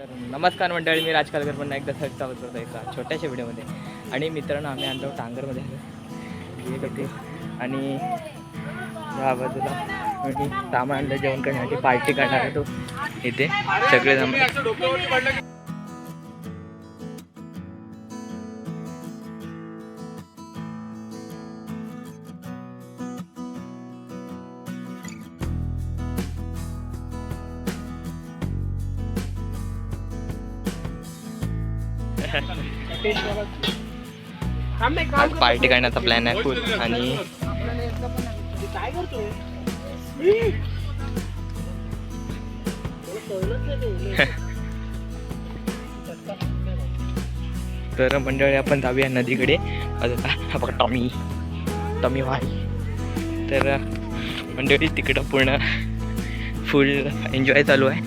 तर नमस्कार मंडळी मी राजकालकर पुन्हा एकदा सर्च चालू करतो एका छोट्याशा व्हिडिओमध्ये. आणि मित्रांनो आम्ही आणतो टांगरमध्ये. होते आणि या बाजूला आम्ही सामान आणलं जेवण करण्यासाठी पार्टी करणार आहे तो. इथे सगळे आज पार्टी करण्याचा प्लॅन आहे फुल आणि करतोय? तर मंडळी आपण जाऊया नदीकडे. बघा टॉमी. Tommy Y. तर मंडळी तिकडं पूर्ण फुल एन्जॉय चालू आहे.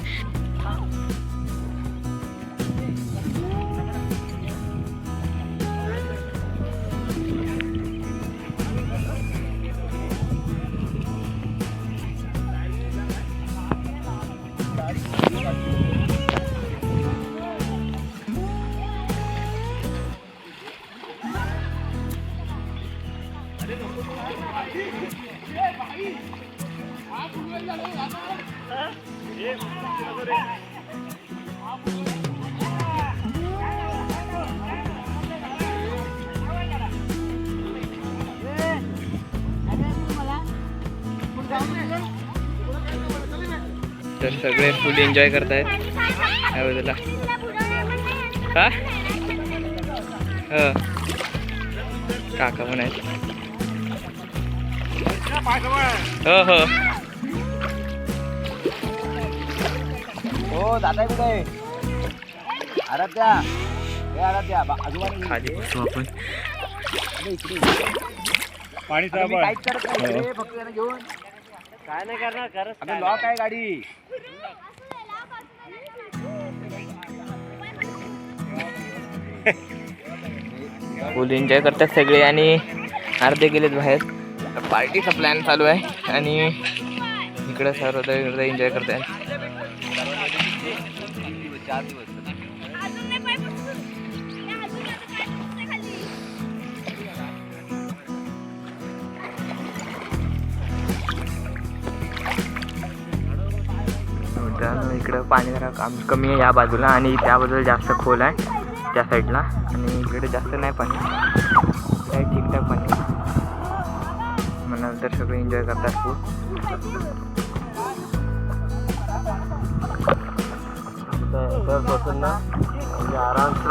तर सगळे फुल एन्जॉय करतायत. या बाजूला हो. काका म्हणायचं आहेत. हो हो. हो दादा कुठे? आराध्या. हे आराध्या बा- आजोबांनी खाली बसू आपण. इकडे. पाणी आता मी काहीच करत नाही हो. फक्त त्यांना घेऊन. काय नाही करणार खरंच लॉक आहे गाडी. फुल एन्जॉय करतात सगळे आणि अर्धे गेलेत बाहेर. पार्टीचा प्लॅन चालू आहे आणि इकडं सर्व एन्जॉय करतात. चार दिवस. मित्रांनो इकडं पाणी जरा काम कमी आहे या बाजूला आणि त्या बाजूला जास्त खोल आहे त्या साईडला. आणि इकडे जास्त नाही पाणी. काही ठीकठाक पाणी. मग नंतर सगळे एन्जॉय करतात खूप. ተበትና የአራንሱ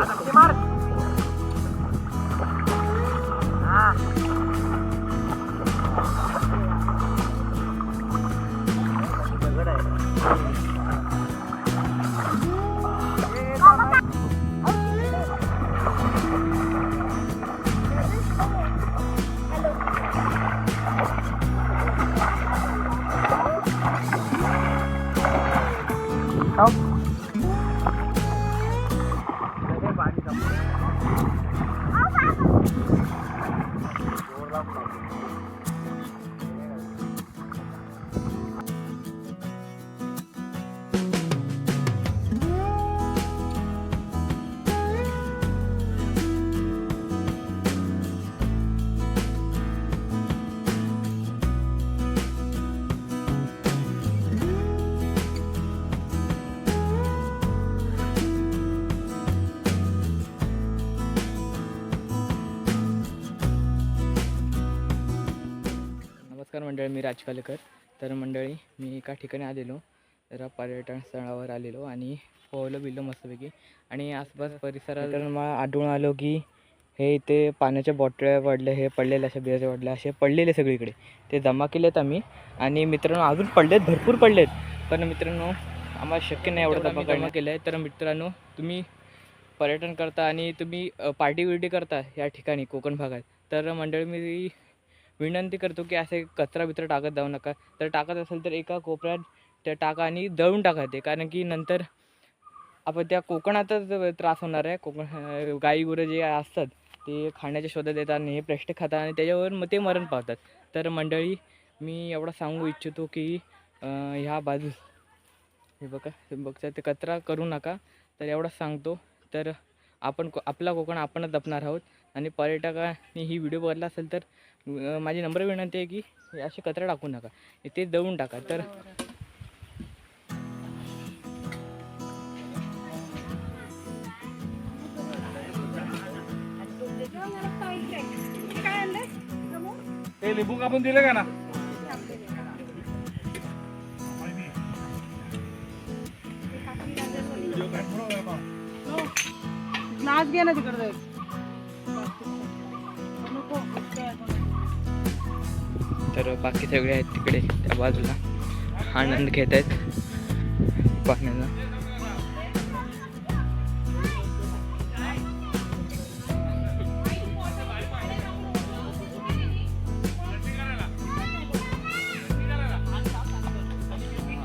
मंडळी मी राजकालेकर तर मंडळी मी एका ठिकाणी आलेलो. जरा पर्यटन स्थळावर आलेलो आणि पोहलो बिलो मस्तपैकी. आणि आसपास परिसरात तर मला आढळून आलो की हे इथे पाण्याच्या बॉटल्या पडल्या हे पडलेले अशा बियाच्या बाटल्या असे पडलेले सगळीकडे. ते जमा केलेत आम्ही. आणि मित्रांनो अजून पडलेत भरपूर पडलेत. पण मित्रांनो आम्हाला शक्य नाही एवढं जमा जमा केलं आहे तर मित्रांनो तुम्ही पर्यटन करता आणि तुम्ही पार्टी बिर्टी करता या ठिकाणी कोकण भागात. तर मंडळी मी विनंती करतो की असे कचरा बिचरा टाकत जाऊ नका. तर टाकत असेल तर एका कोपऱ्यात त्या टाका आणि दळून टाका ते. कारण की नंतर आपण त्या कोकणातच त्रास होणार आहे. कोकण गाई गुरं जे असतात ते खाण्याच्या शोधात येतात आणि हे प्लास्टिक खातात आणि त्याच्यावर मग ते मरण पावतात. तर मंडळी मी एवढं सांगू इच्छितो की ह्या बाजू हे बघा हे बघता ते कचरा करू नका. तर एवढंच सांगतो. तर आपण को आपला कोकण आपणच जपणार आहोत. आणि पर्यटकांनी ही व्हिडिओ बघितला असेल तर माझी नम्र विनंती आहे की हे असे कचरा टाकू नका. ते दळून टाका. तर ते लिंबू कापून दिले का ना? ग्लास घे ना तिकडे. तर बाकी सगळे आहेत तिकडे त्या बाजूला. आनंद घेत आहेत पाण्याचा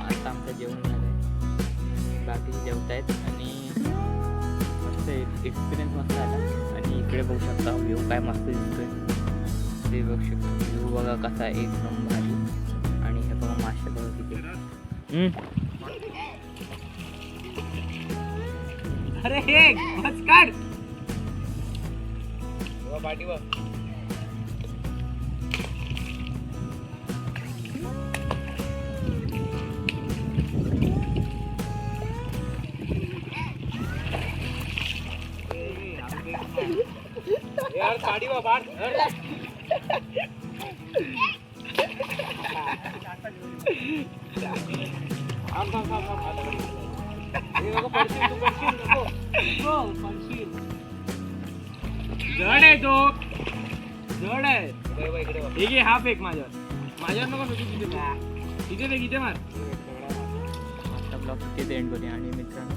आता आमचं जेवण झालं जेवत आहेत आणि मस्त एक्सपिरियन्स मस्त आला. आणि इकडे बघू शकता व्ह्यू काय मस्त दिसतोय. ते बघू शकता व्ह्यू बघा कसा एकदम भारी आणि हे बघा मासे बघा किती. अरे हे बस काढ. पाठीवर यार गाडी वा बाट जड आहे तो जड आहे एक घे हा फेक माझ्यावर माझ्यावर नको फेकू तिथे तिथे इथे फेक इथे मार आता ब्लॉग तिथे एंड करूया आणि मित्रांनो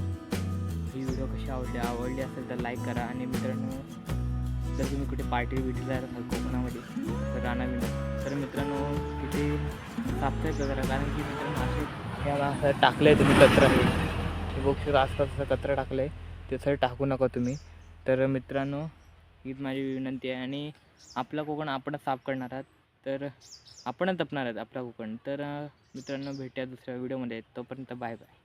ही व्हिडिओ कशी आवडली आवडली असेल तर लाईक करा आणि मित्रांनो जर तुम्ही कुठे पार्टी बिटीला जात असाल कोकणामध्ये तर राणा विनोद तर मित्रांनो तिथे सबस्क्राईब कचरा कारण की मित्रांनो असे याला असं टाकलं आहे तुम्ही कचरा. हे हे आसपासचा आसपास असं कचरा टाकला आहे ते सर टाकू नका तुम्ही. तर मित्रांनो हीच माझी विनंती आहे. आणि आपला कोकण आपणच साफ करणार आहात. तर आपणच जपणार आहेत आपला कोकण. तर मित्रांनो भेटूया दुसऱ्या व्हिडिओमध्ये तोपर्यंत बाय बाय